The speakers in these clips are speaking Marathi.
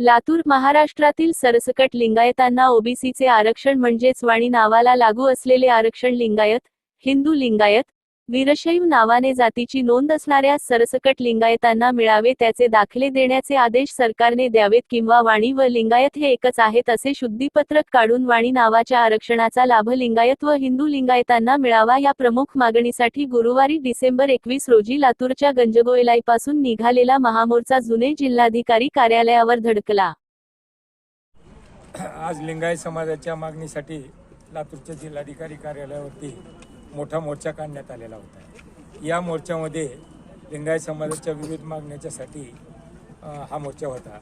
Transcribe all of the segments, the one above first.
लातूर महाराष्ट्रातील सरसकट लिंगायतांना ओबीसीचे आरक्षण म्हणजेच वाणी नावाला लागू असलेले आरक्षण लिंगायत हिंदू लिंगायत वीरशैव नावाने जातीची नोंद असणाऱ्या सरसकट लिंगायतांना मिळावे त्याचे दाखले देण्याचे आदेश सरकारने द्यावेत किंवा वाणी व लिंगायत हे एकच आहेत असे शुद्धीपत्रक काढून वाणी नावाच्या आरक्षणाचा लाभ लिंगायत व हिंदू लिंगायतांना मिळावा या प्रमुख मागणीसाठी गुरुवारी डिसेंबर एकवीस रोजी लातूरच्या गंजगोयलाईपासून निघालेला महामोर्चा जुने जिल्हाधिकारी कार्यालयावर धडकला. आज लिंगायत समाजाच्या मागणीसाठी लातूरच्या जिल्हाधिकारी कार्यालयावरती मोठा मोर्चा काढण्यात आलेला होता. या मोर्चामध्ये लिंगायत समाजाच्या विविध मागण्याच्यासाठी हा मोर्चा होता.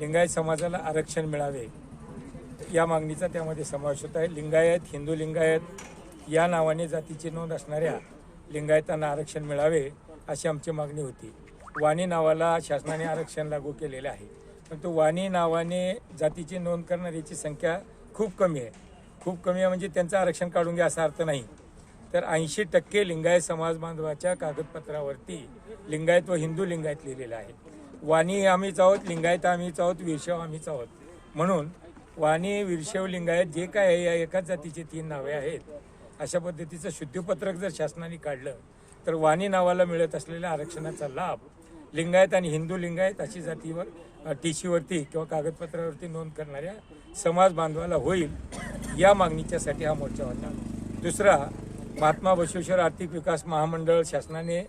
लिंगायत समाजाला आरक्षण मिळावे या मागणीचा त्यामध्ये समावेश होता. आहे लिंगायत हिंदू लिंगायत या नावाने जातीची नोंद असणाऱ्या लिंगायतांना आरक्षण मिळावे अशी आमची मागणी होती. वाणी नावाला शासनाने आरक्षण लागू केलेले आहे. परंतु वाणी नावाने जातीची नोंद करणाऱ्याची संख्या खूप कमी आहे. खूप कमी आहे म्हणजे त्यांचं आरक्षण काढून घ्या असा अर्थ नाही. तर ऐंशी टक्के लिंगायत समाज बांधवाच्या कागदपत्रावरती लिंगायत व हिंदू लिंगायत लिहिलेलं आहे. वाणी आम्हीच आहोत लिंगायत आम्हीच आहोत विरशव आम्हीच आहोत. म्हणून वाणी विरशव लिंगायत जे काय आहे या एकाच जातीची तीन नावे आहेत. अशा पद्धतीचं शुद्धीपत्रक जर शासनाने काढलं तर वाणी नावाला मिळत असलेल्या आरक्षणाचा लाभ लिंगायत आणि हिंदू लिंगायत अशी जातीवर टी सीवरती किंवा कागदपत्रावरती नोंद करणाऱ्या समाज बांधवाला होईल या मागणीच्यासाठी हा मोर्चा होता. दुसरा महात्मा बसवेश्वर आर्थिक विकास महामंडळ शासनाने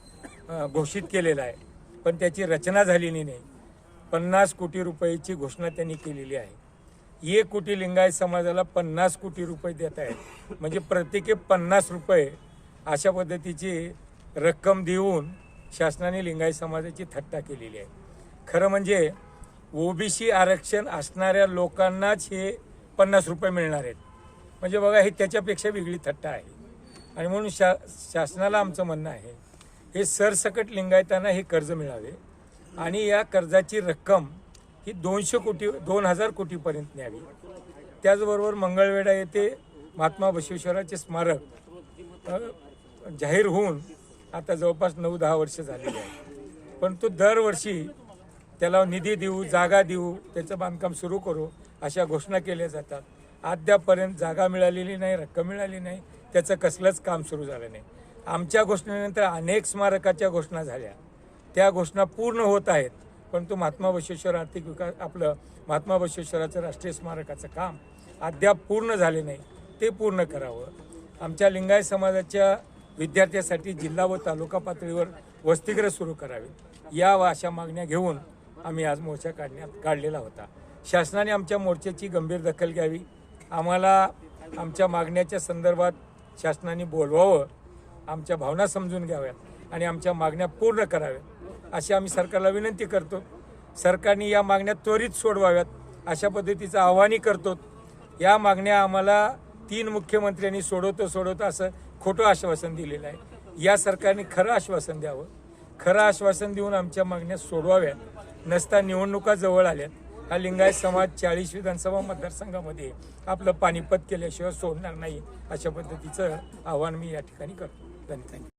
घोषित केलेलं आहे. पण त्याची रचना झालेली नाही. पन्नास कोटी रुपयाची घोषणा त्यांनी केलेली आहे. एक कोटी लिंगायत समाजाला पन्नास कोटी रुपये देत आहेत. म्हणजे प्रत्येकी पन्नास रुपये अशा पद्धतीची रक्कम देऊन शासनाने लिंगायत समाजाची थट्टा केलेली आहे. खरं म्हणजे ओबीसी आरक्षण असणाऱ्या लोकांनाच हे पन्नास रुपये मिळणार आहेत. म्हणजे बघा हे त्याच्यापेक्षा वेगळी थट्टा आहे. आणि म्हणून शा शासनाला आमचं म्हणणं आहे हे सरसकट लिंगायतांना हे कर्ज मिळावे. आणि या कर्जाची रक्कम ही दोनशे कोटी दोन हजार कोटीपर्यंत न्यावी. त्याचबरोबर मंगळवेढा येथे महात्मा बसवेश्वराचे स्मारक जाहीर होऊन आता जवळपास नऊ दहा वर्ष झालेली आहे परंतु दरवर्षी त्याला निधी देऊ जागा देऊ त्याचं बांधकाम सुरू करू अशा घोषणा केल्या जातात. अद्यापर्यंत जागा मिळालेली नाही रक्कम मिळाली नाही. त्याचं कसलंच काम सुरू झालं नाही. आमच्या घोषणेनंतर अनेक स्मारकाच्या घोषणा झाल्या. त्या घोषणा पूर्ण होत आहेत. परंतु महात्मा बसवेश्वर आर्थिक विकास आपलं महात्मा बसवेश्वराचं राष्ट्रीय स्मारकाचं काम अद्याप पूर्ण झाले नाही. ते पूर्ण करावं. आमच्या लिंगायत समाजाच्या विद्यार्थ्यासाठी जिल्हा व तालुका पातळीवर वसतिगृह सुरू करावे. या व अशा मागण्या घेऊन आम्ही आज मोर्चा काढण्यात काढलेला होता. शासनाने आमच्या मोर्चाची गंभीर दखल घ्यावी. आम्हाला आमच्या मागण्याच्या संदर्भात शासनाने बोलवावं आमच्या भावना समजून घ्याव्यात आणि आमच्या मागण्या पूर्ण कराव्यात. अशी आम्ही सरकारला विनंती करतो. सरकारने या मागण्या त्वरित सोडवाव्यात. अशा पद्धतीचं आव्हानही करतो. या मागण्या आम्हाला तीन मुख्यमंत्र्यांनी सोडवतो सोडवतो असं खोटं आश्वासन दिलेलं आहे. या सरकारने खरं आश्वासन द्यावं. खरं आश्वासन देऊन आमच्या मागण्या सोडवाव्यात. नसता निवडणुका जवळ आल्यात. हा लिंगायत समाज चाळीस विधानसभा मतदारसंघामध्ये आपलं पानिपत केल्याशिवाय सोडणार नाही अशा पद्धतीचं आव्हान मी या ठिकाणी करतो. धन्यवाद.